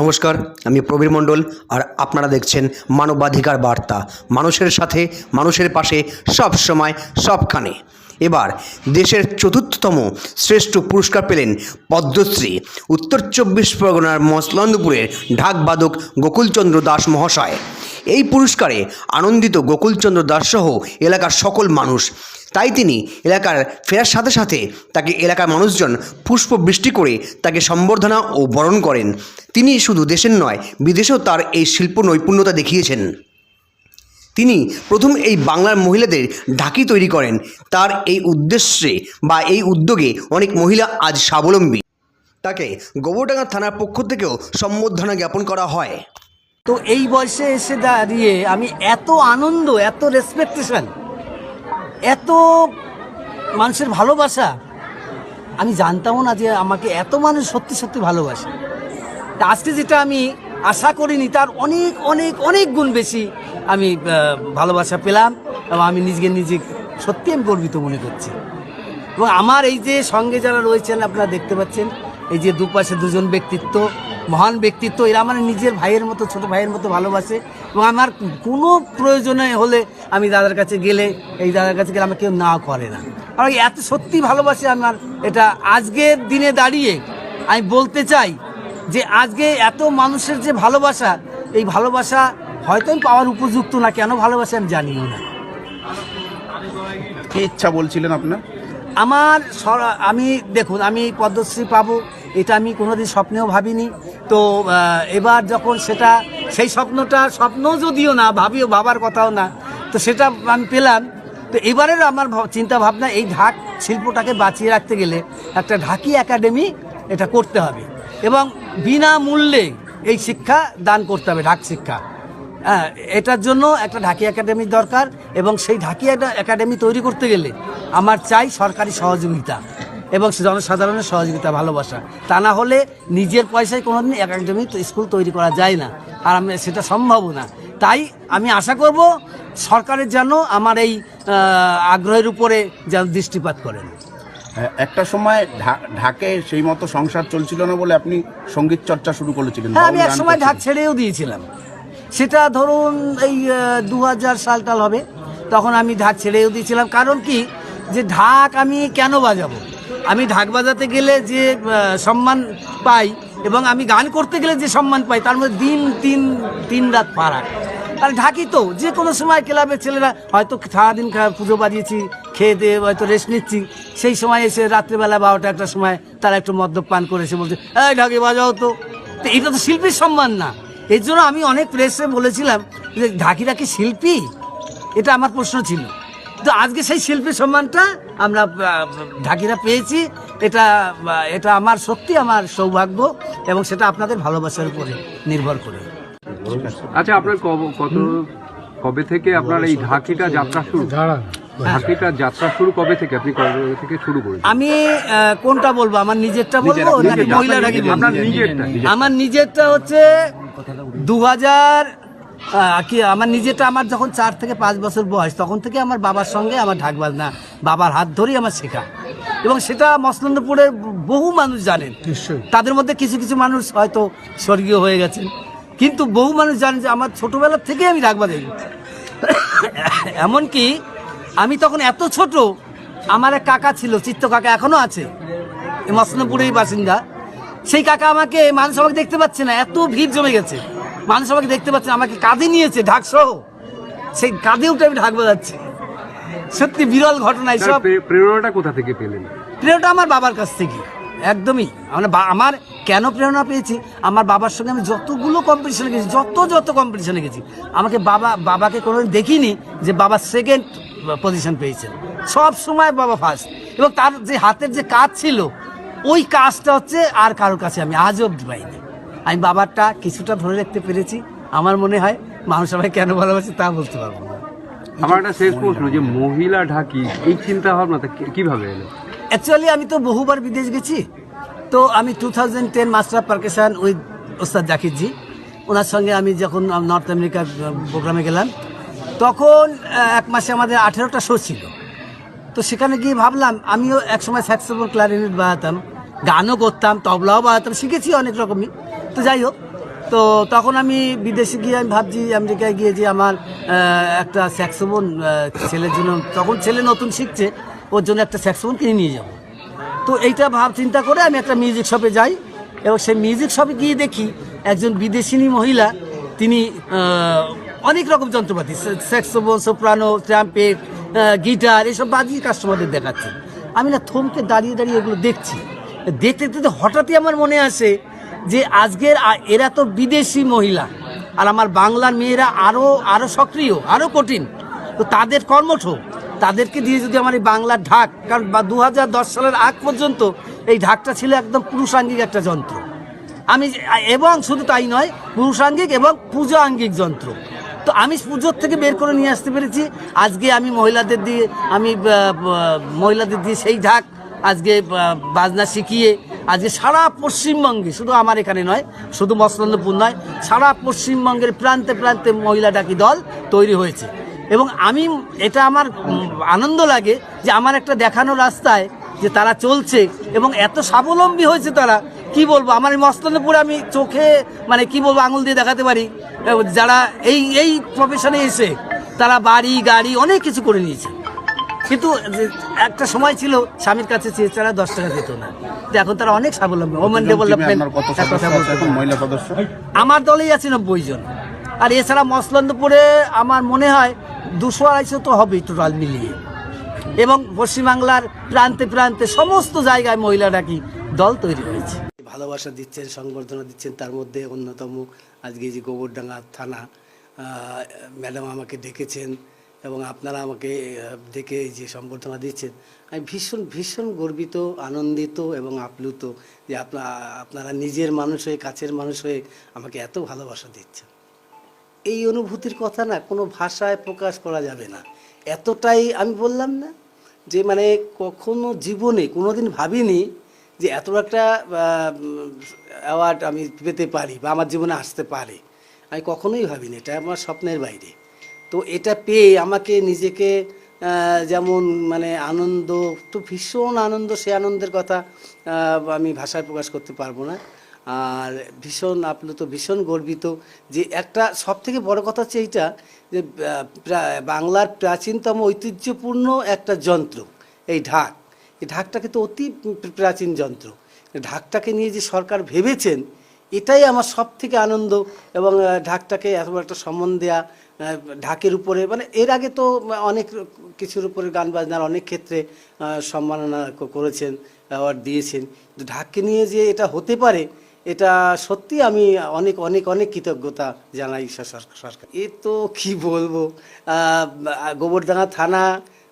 নমস্কার, আমি প্রবীর মণ্ডল আর আপনারা দেখছেন মানবাধিকার বার্তা। মানুষের সাথে, মানুষের পাশে, সব সময়, সবখানে। এবার দেশের চতুর্থতম শ্রেষ্ঠ পুরস্কার পেলেন পদ্মশ্রী, উত্তর চব্বিশ পরগনার মসলন্দপুরের ঢাকবাদক গোকুলচন্দ্র দাস মহাশয়। এই পুরস্কারে আনন্দিত গোকুলচন্দ্র দাসসহ এলাকার সকল মানুষ। তাই তিনি এলাকার ফেরার সাথে সাথে তাকে এলাকার মানুষজন পুষ্প বৃষ্টি করে তাকে সম্বর্ধনা ও বরণ করেন। তিনি শুধু দেশের নয়, বিদেশেও তার এই শিল্প নৈপুণ্যতা দেখিয়েছেন। তিনি প্রথম এই বাংলার মহিলাদের ঢাকি তৈরি করেন। তার এই উদ্দেশ্যে বা এই উদ্যোগে অনেক মহিলা আজ স্বাবলম্বী। তাকে গোবরডাঙ্গা থানার পক্ষ থেকেও সম্বর্ধনা জ্ঞাপন করা হয়। তো এই বয়সে এসে দাঁড়িয়ে আমি এত আনন্দ, এত রেসপেকটেশন এত মানুষের ভালোবাসা, আমি জানতামও না যে আমাকে এত মানুষ সত্যি সত্যি ভালোবাসে। তা আজকে যেটা আমি আশা করিনি, তার অনেক অনেক অনেক গুণ বেশি আমি ভালোবাসা পেলাম এবং আমি নিজেকে নিজে সত্যি আমি গর্বিত মনে করছি। এবং আমার এই যে সঙ্গে যারা রয়েছেন, আপনারা দেখতে পাচ্ছেন, এই যে দুপাশে দুজন ব্যক্তিত্ব মহান ব্যক্তিত্ব। এরা আমার নিজের ভাইয়ের মতো ছোট ভাইয়ের মতো ভালোবাসে। এবং আমার কোনো প্রয়োজনে হলে আমি দাদার কাছে গেলে এই দাদার কাছে গেলে আমাকে কেউ না করে না। আর এত সত্যি ভালোবাসে আমার। এটা আজকের দিনে দাঁড়িয়ে আমি বলতে চাই যে আজকে এত মানুষের যে ভালোবাসা এই ভালোবাসা হয়তো আমি পাওয়ার উপযুক্ত না কেন ভালোবাসে আমি জানিও না। কি ইচ্ছা বলছিলেন আপনার? আমার আমি দেখুন আমি পদ্মশ্রী পাবো। এটা আমি কোনোদিন স্বপ্নেও ভাবিনি। তো এবার যখন সেটা, সেই স্বপ্নটা, স্বপ্ন যদিও না, ভাবিও ভাবার কথাও না, তো সেটা আমি পেলাম। তো এবারের আমার চিন্তা ভাবনা এই ঢাক শিল্পটাকে বাঁচিয়ে রাখতে গেলে একটা ঢাকি একাডেমি এটা করতে হবে এবং বিনামূল্যে এই শিক্ষা দান করতে হবে, ঢাক শিক্ষা। হ্যাঁ এটার জন্য একটা ঢাকি একাডেমির দরকার এবং সেই ঢাকি একাডেমি তৈরি করতে গেলে আমার চাই সরকারি সহযোগিতা। এবং জনসাধারণের সহযোগিতা ভালোবাসা। তা না হলে নিজের পয়সায় কোনোদিন একাডেমি তো স্কুল তৈরি করা যায় না। আর আমি সেটা সম্ভবও না। তাই আমি আশা করব সরকারের যেন আমার এই আগ্রহের উপরে যেন দৃষ্টিপাত করেন। হ্যাঁ, একটা সময় ঢাকে সেই মতো সংসার চলছিল না বলে আপনি সংগীত চর্চা শুরু করেছিলেন হ্যাঁ আমি এক সময় ঢাক ছেড়েও দিয়েছিলাম। সেটা ধরুন এই দু হাজার সাল টাল হবে। তখন আমি ঢাক ছেড়েও দিয়েছিলাম। কারণ কি? যে ঢাক আমি কেন বাজাবো? আমি ঢাক বাজাতে গেলে যে সম্মান পাই এবং আমি গান করতে গেলে যে সম্মান পাই, তার মধ্যে দিন, তিন তিন রাত ফারাক। আর ঢাকি তো, যে কোনো সময় ক্লাবের ছেলেরা হয়তো সারাদিন পুজো বাজিয়েছি, খেয়ে দিয়ে হয়তো রেস্ট নিচ্ছি, সেই সময় এসে রাত্রেবেলা বারোটা একটা সময় তারা একটু মদ্যপান করে এসে বলছে, এই ঢাকি বাজাও তো। এটা তো শিল্পীর সম্মান না। এর জন্য আমি অনেক প্রেসে বলেছিলাম যে, ঢাকিরা কি শিল্পী? এটা আমার প্রশ্ন ছিল। তো আজকে সেই শিল্পী সম্মানটা আমরা ঢাকিরা পেয়েছি। এটা এটা আমার সত্যি আমার সৌভাগ্য এবং সেটা আপনাদের ভালোবাসার উপরে নির্ভর করে। আচ্ছা আপনার কব- কত কবে থেকে আপনার এই ঢাকিটা যাত্রা শুরু? ঢাকিটা যাত্রা শুরু কবে থেকে? আপনি কবে থেকে শুরু করেছেন? আমি কোনটা বলব? আমার নিজেরটা বলব নাকি নিজের- মহিলা ঢাকি আপনার নিজেরটা আমার নিজেরটা হচ্ছে দু হাজার কি আমার নিজেরটা আমার যখন চার থেকে পাঁচ বছর বয়স তখন থেকে আমার বাবার সঙ্গে আমার ঢাক বাজনা বাবার হাত ধরেই আমার শেখা। এবং সেটা মসলন্দপুরের বহু মানুষ জানেন। তাদের মধ্যে কিছু কিছু মানুষ হয়তো স্বর্গীয় হয়ে গেছেন। কিন্তু বহু মানুষ জানেন যে আমার ছোটবেলা থেকে আমি ঢাক বাজাই। এমনকি আমি তখন এত ছোট আমার এক কাকা ছিল চিত্ত কাকা এখনও আছে এই মসলন্দপুরের বাসিন্দা। সেই কাকা আমাকে মানুষ আমাকে দেখতে পাচ্ছে না এত ভিড় জমে গেছে। মানুষ আমাকে দেখতে পাচ্ছে আমাকে কাঁধে নিয়েছে ঢাক সহ। সেই কাঁধে উঠে আমি ঢাক বাজাচ্ছি। সত্যি বিরল ঘটনা এসব। প্রেরণাটা কোথা থেকে পেলেন? প্রেরণাটা আমার বাবার কাছ থেকে। একদমই। মানে আমার কেন প্রেরণা পেয়েছি? আমার বাবার সঙ্গে আমি যতগুলো কম্পিটিশনে গেছি যত যত কম্পিটিশনে গেছি আমাকে বাবা বাবাকে কোনোদিন দেখিনি যে বাবা সেকেন্ড পজিশন পেয়েছেন সব সময় বাবা ফার্স্ট এবং তার যে হাতের যে কাজ ছিল ওই কাজটা হচ্ছে আর কারোর কাছে আমি আজও অব্দি পাইনি। আমি বাবারটা কিছুটা ধরে রাখতে পেরেছি। আমার মনে হয় মানুষ আমায় কেন ভালোবাসে তা বলতে পারব না। আমার একটা শেষ প্রশ্ন যে মহিলা ঢাকি এই চিন্তা ভাবনাটা কীভাবে এলো? অ্যাকচুয়ালি আমি তো বহুবার বিদেশ গেছি। তো আমি two thousand ten master percussion with Ustad Zakirji ওনার সঙ্গে আমি যখন নর্থ আমেরিকার প্রোগ্রামে গেলাম তখন এক মাসে আমাদের আঠেরোটা শো ছিল। তো সেখানে গিয়ে ভাবলাম আমিও একসময় স্যাক্সোফোন ক্লারিনেট বাজাতাম গানও করতাম তবলাও বাজাতাম শিখেছি অনেক রকমই। তো যাই হোক, তো তখন আমি বিদেশে গিয়ে আমি ভাবছি, আমেরিকায় গিয়ে যে আমার একটা স্যাক্সোফোন ছেলের জন্য, তখন ছেলে নতুন শিখছে, ওর জন্য একটা স্যাক্সোফোন কিনে নিয়ে যাব। তো এইটা ভাব চিন্তা করে আমি একটা মিউজিক শপে যাই, এবং সেই মিউজিক শপে গিয়ে দেখি একজন বিদেশিনী মহিলা, তিনি অনেক রকম যন্ত্রপাতি স্যাক্সোফোন সোপ্রানো ট্রাম্পেট গিটার এসব বাজিয়ে কাস্টমারদের দেখাচ্ছে। আমি না থমকে দাঁড়িয়ে দাঁড়িয়ে এগুলো দেখছি। দেখতে দেখতে হঠাৎই আমার মনে আসে যে আজকের এরা তো বিদেশি মহিলা। আর আমার বাংলার মেয়েরা আরও আরও সক্রিয় আরও কঠিন। তো তাদের কর্মঠ তাদেরকে দিয়ে যদি আমার এই বাংলার ঢাক, কারণ বা দু হাজার দশ সালের আগ পর্যন্ত এই ঢাকটা ছিল একদম পুরুষাঙ্গিক একটা যন্ত্র। আমি এবং শুধু তাই নয়, পুরুষাঙ্গিক এবং পূজা আঙ্গিক যন্ত্র। তো আমি পুজোর থেকে বের করে নিয়ে আসতে পেরেছি। আজকে আমি মহিলাদের দিয়ে, আমি মহিলাদের দিয়ে সেই ঢাক আজকে বাজনা শিখিয়ে আজকে সারা পশ্চিমবঙ্গে, শুধু আমার এখানে নয়, শুধু মসলন্দপুর নয়, সারা পশ্চিমবঙ্গের প্রান্তে প্রান্তে মহিলা ডাকি দল তৈরি হয়েছে। এবং আমি, এটা আমার আনন্দ লাগে যে আমার একটা দেখানো রাস্তায় যে তারা চলছে এবং এত স্বাবলম্বী হয়েছে তারা, কি বলব? আমার এই মস্তন্দপুরে আমি চোখে মানে কি বলব, আঙুল দিয়ে দেখাতে পারি। যারা এই এই প্রফেশনে এসে তারা বাড়ি, গাড়ি অনেক কিছু করে নিয়েছে। কিন্তু একটা সময় ছিল স্বামীর কাছে চেয়ে ছাড়া দশ টাকা দিত না। তো এখন তারা অনেক স্বাবলম্বী ওমেন ডেভেলপমেন্ট আমার দলেই আছে নব্বই জন। আর এছাড়া মসলন্দপুরে আমার মনে হয় দুশো আড়াইশো তো হবেই টোটাল মিলিয়ে। এবং পশ্চিমবাংলার প্রান্তে প্রান্তে সমস্ত জায়গায় মহিলারা কি দল তৈরি হয়েছে ভালোবাসা দিচ্ছেন সংবর্ধনা দিচ্ছেন তার মধ্যে অন্যতম আজকে যে গোবরডাঙ্গা থানা ম্যাডাম আমাকে ডেকেছেন। এবং আপনারা আমাকে দেখে যে সম্বর্ধনা দিচ্ছেন, আমি ভীষণ ভীষণ গর্বিত, আনন্দিত এবং আপ্লুত যে আপনা, আপনারা নিজের মানুষ হয়ে, কাছের মানুষ হয়ে আমাকে এত ভালোবাসা দিচ্ছেন। এই অনুভূতির কথা না কোনো ভাষায় প্রকাশ করা যাবে না। এতটাই আমি বললাম না যে মানে কখনো জীবনে, কোনোদিন ভাবিনি যে এত একটা অ্যাওয়ার্ড আমি পেতে পারি বা আমার জীবনে আসতে পারে। আমি কখনোই ভাবিনি, এটা আমার স্বপ্নের বাইরে। তো এটা পেয়ে আমাকে নিজেকে যেমন মানে আনন্দ, তো ভীষণ আনন্দ, সে আনন্দের কথা আমি ভাষায় প্রকাশ করতে পারব না। আর ভীষণ আপ্লুত, ভীষণ গর্বিত যে একটা সব থেকে বড় কথা হচ্ছে এইটা যে বাংলার প্রাচীনতম ঐতিহ্যপূর্ণ একটা যন্ত্র, এই ঢাক। এই ঢাকটা কিন্তু অতি প্রাচীন যন্ত্র। ঢাকটাকে নিয়ে যে সরকার ভেবেছেন এটাই আমার সব থেকে আনন্দ এবং ঢাকটাকে এত বড় একটা সম্মান আহ, ঢাকের উপরে মানে এর আগে তো অনেক কিছুর উপরে গান বাজনার অনেক ক্ষেত্রে সম্মাননা করেছেন অ্যাওয়ার্ড দিয়েছেন। ঢাককে নিয়ে যে এটা হতে পারে এটা সত্যি আমি অনেক অনেক অনেক কৃতজ্ঞতা জানাই সরকার। এ তো কি বলব গোবরডাঙ্গা থানা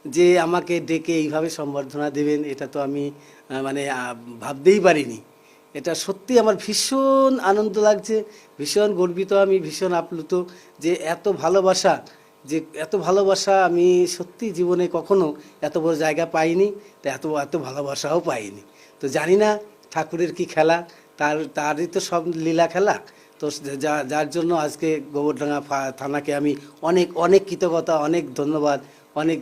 যে আমাকে ডেকে এইভাবে সম্বর্ধনা দেবেন এটা তো আমি মানে ভাবতেই পারিনি। এটা সত্যি আমার ভীষণ আনন্দ লাগছে, ভীষণ গর্বিত আমি, ভীষণ আপ্লুত যে এত ভালোবাসা, যে এত ভালোবাসা আমি সত্যি জীবনে কখনো এত বড় জায়গা পাইনি, তা এত এত ভালোবাসাও পাইনি। তো জানি না ঠাকুরের কি খেলা, তার, তারই তো সব লীলা খেলা। তো যা, যার জন্য আজকে গোবরডাঙ্গা থানাকে আমি অনেক অনেক কৃতজ্ঞতা, অনেক ধন্যবাদ, অনেক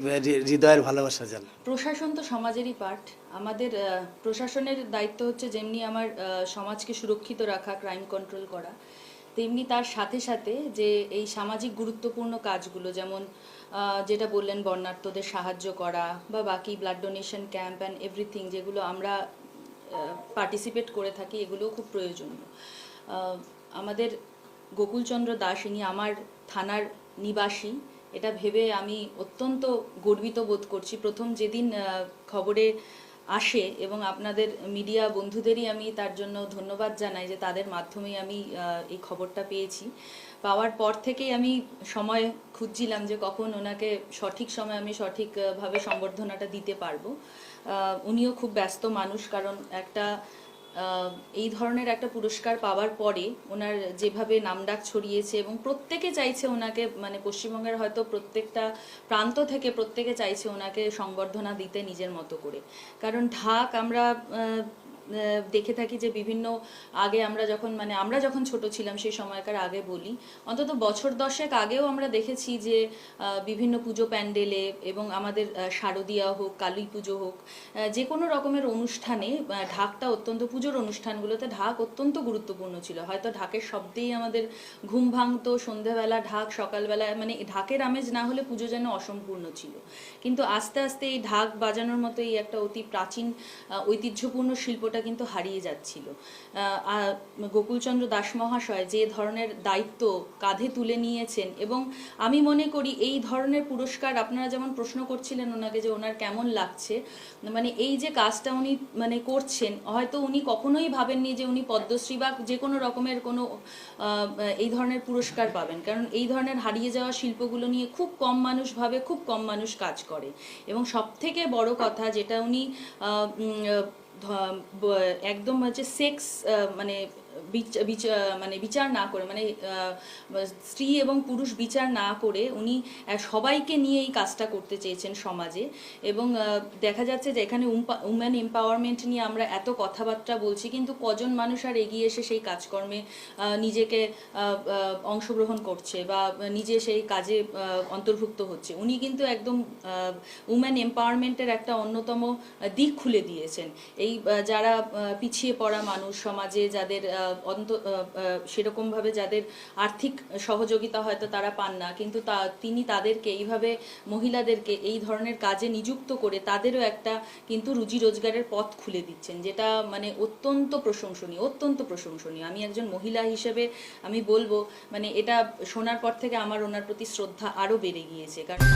হৃদয়ের ভালোবাসা জানাই। প্রশাসন তো সমাজেরই পার্ট আমাদের প্রশাসনের দায়িত্ব হচ্ছে যেমনি আমার সমাজকে সুরক্ষিত রাখা ক্রাইম কন্ট্রোল করা, তেমনি তার সাথে সাথে যে এই সামাজিক গুরুত্বপূর্ণ কাজগুলো যেমন যেটা বললেন বর্ণার্থদের সাহায্য করা বা বাকি blood donation camp and everything যেগুলো আমরা পার্টিসিপেট করে থাকি, এগুলোও খুব প্রয়োজনীয়। আমাদের গোকুলচন্দ্র দাস, ইনি আমার থানার নিবাসী, এটা ভেবে আমি অত্যন্ত গর্বিত বোধ করছি। প্রথম যেদিন খবরে আসে এবং আপনাদের মিডিয়া বন্ধুদেরই আমি তার জন্য ধন্যবাদ জানাই যে তাদের মাধ্যমেই আমি এই খবরটা পেয়েছি। পাওয়ার পর থেকেই আমি সময় খুঁজছিলাম যে কখন ওনাকে সঠিক সময় আমি সঠিকভাবে সম্বর্ধনাটা দিতে পারব। উনিও খুব ব্যস্ত মানুষ কারণ একটা এই ধরনের একটা পুরস্কার পাওয়ার পরে ওনার যেভাবে নামডাক ছড়িয়েছে এবং প্রত্যেকে চাইছে ওনাকে মানে পশ্চিমবঙ্গের হয়তো প্রত্যেকটা প্রান্ত থেকে প্রত্যেকে চাইছে ওনাকে সংবর্ধনা দিতে নিজের মতো করে। কারণ ঢাক আমরা দেখে থাকি যে বিভিন্ন আগে আমরা যখন মানে আমরা যখন ছোট ছিলাম সেই সময়কার আগে বলি, অন্তত বছর দশেক আগেও আমরা দেখেছি যে বিভিন্ন পুজো প্যান্ডেলে এবং আমাদের শারদীয়া হোক, কালী পুজো হোক যে কোনো রকমের অনুষ্ঠানে ঢাকটা অত্যন্ত, পুজোর অনুষ্ঠানগুলোতে ঢাক অত্যন্ত গুরুত্বপূর্ণ ছিল। হয়তো ঢাকের শব্দেই আমাদের ঘুম ভাঙতো সন্ধ্যাবেলা ঢাক, সকালবেলা মানে ঢাকের আমেজ না হলে পুজো যেন অসম্পূর্ণ ছিল। কিন্তু আস্তে আস্তে এই ঢাক বাজানোর মতো এই একটা অতি প্রাচীন ঐতিহ্যপূর্ণ ঐতিহ্যপূর্ণ শিল্পটা কিন্তু হারিয়ে যাচ্ছিল। গোকুলচন্দ্র দাস মহাশয় যে ধরনের দায়িত্ব কাঁধে তুলে নিয়েছেন এবং আমি মনে করি এই ধরনের পুরস্কার আপনারা যেমন প্রশ্ন করছিলেন ওনাকে যে ওনার কেমন লাগছে মানে এই যে কাজটা উনি মানে করছেন, হয়তো উনি কখনোই ভাবেননি যে উনি পদ্মশ্রী বা যে কোনো রকমের কোনো এই ধরনের পুরস্কার পাবেন। কারণ এই ধরনের হারিয়ে যাওয়া শিল্পগুলো নিয়ে খুব কম মানুষ ভাবে, খুব কম মানুষ কাজ করে। এবং সব থেকে বড় কথা যেটা উনি একদম হচ্ছে সেক্স মানে মানে বিচার না করে মানে স্ত্রী এবং পুরুষ বিচার না করে উনি সবাইকে নিয়ে এই কাজটা করতে চেয়েছেন সমাজে। এবং দেখা যাচ্ছে যে এখানে উম্যান এম্পাওয়ারমেন্ট নিয়ে আমরা এত কথাবার্তা বলছি, কিন্তু কজন মানুষ আর এগিয়ে এসে সেই কাজকর্মে নিজেকে অংশগ্রহণ করছে বা নিজে সেই কাজে অন্তর্ভুক্ত হচ্ছে। উনি কিন্তু একদম উম্যান এম্পাওয়ারমেন্টের একটা অন্যতম দিক খুলে দিয়েছেন। এই যারা পিছিয়ে পড়া মানুষ সমাজে, যাদের অন্ত সেরকমভাবে যাদের আর্থিক সহযোগিতা হয়তো তারা পান না, কিন্তু তা, তিনি তাদেরকে, এইভাবে মহিলাদেরকে এই ধরনের কাজে নিযুক্ত করে তাদেরও একটা কিন্তু রুজি রোজগারের পথ খুলে দিচ্ছেন, যেটা মানে অত্যন্ত প্রশংসনীয় অত্যন্ত প্রশংসনীয়। আমি একজন মহিলা হিসেবে আমি বলব মানে এটা শোনার পর থেকে আমার ওনার প্রতি শ্রদ্ধা আরও বেড়ে গিয়েছে, কারণ